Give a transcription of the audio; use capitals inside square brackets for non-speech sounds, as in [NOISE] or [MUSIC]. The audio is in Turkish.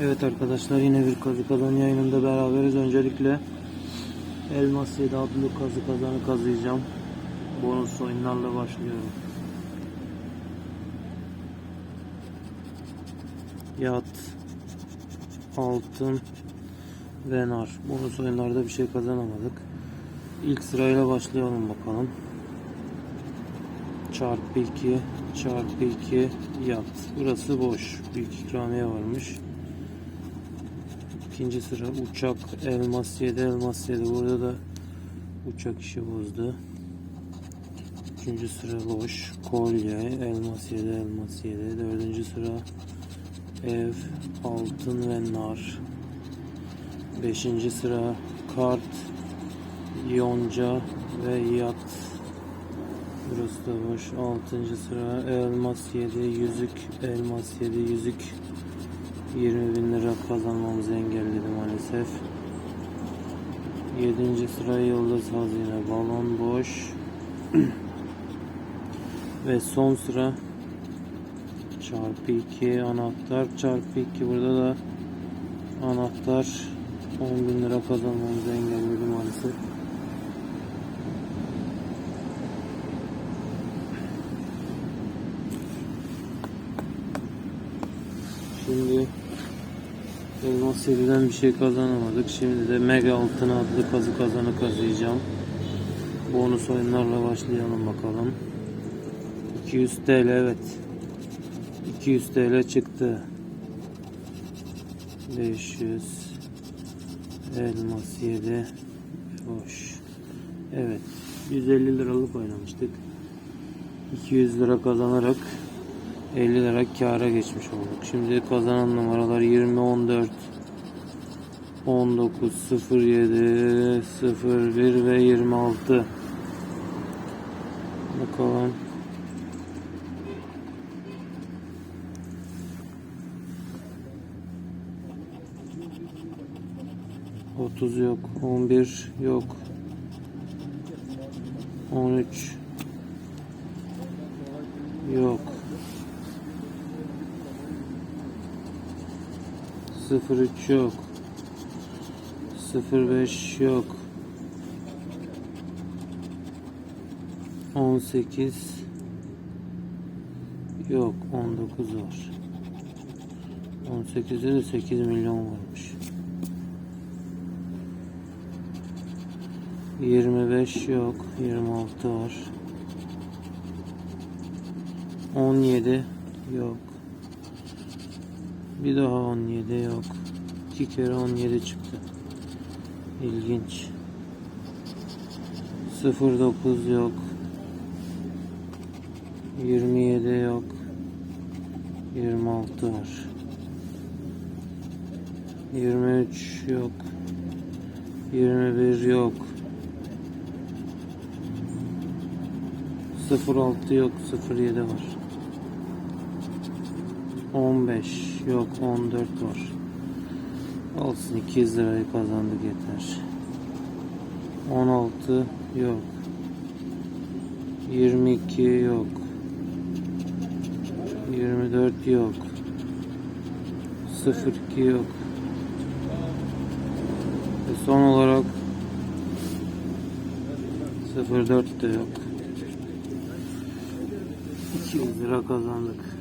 Evet arkadaşlar yine bir kazı kazan yayınında beraberiz. Öncelikle Elmas 7 adlı kazı kazanı kazıyacağım. Bonus oyunlarla başlıyorum. Yat, altın ve nar. Bonus oyunlarda bir şey kazanamadık. İlk sırayla başlayalım bakalım. Çarpı 2, çarpı 2, yat. Burası boş. Büyük ikramiye varmış. İkinci sıra uçak, elmas 7, elmas 7. Burada da uçak işi bozdu. Üçüncü sıra boş. Kolye, elmas 7, elmas 7. Dördüncü sıra ev, altın ve nar. Beşinci sıra kart, yonca ve yat. Burası da boş. Altıncı sıra elmas 7, yüzük, elmas 7, yüzük. 20 bin lira kazanmamızı engelledi maalesef. 7. sıra yıldız hazine balon boş. [CLEARS THROAT] Ve son sıra çarpı 2 anahtar çarpı 2 burada da anahtar 10 bin lira kazanmamızı engelledi maalesef. Şimdi Elmas seriden bir şey kazanamadık. Şimdi de Mega Altın adlı kazı kazanı kazıyacağım. Bonus oyunlarla başlayalım bakalım. 200 TL evet. 200 TL çıktı. 500 Elmas 7 Boş. Evet. 150 liralık oynamıştık. 200 lira kazanarak 50 lira kâra geçmiş olduk. Şimdi kazanan numaralar 20, 14, 19, 07, 01 ve 26. Bakalım. Otuz yok, on bir yok, on üç yok. 03 yok. 05 yok. 18 yok. 19 var. 18'de de 8 milyon varmış. 25 yok. 26 var. 17 yok. Bir daha 17 yok. İki kere 17 çıktı. İlginç. 09 yok. 27 yok. 26 var. 23 yok. 21 yok. 06 yok. 07 var. 15 yok 14 var. Olsun 200 lirayı kazandık yeter. 16 yok. 22 yok. 24 yok. 02 yok. Ve son olarak 04 de yok. 200 lira kazandık.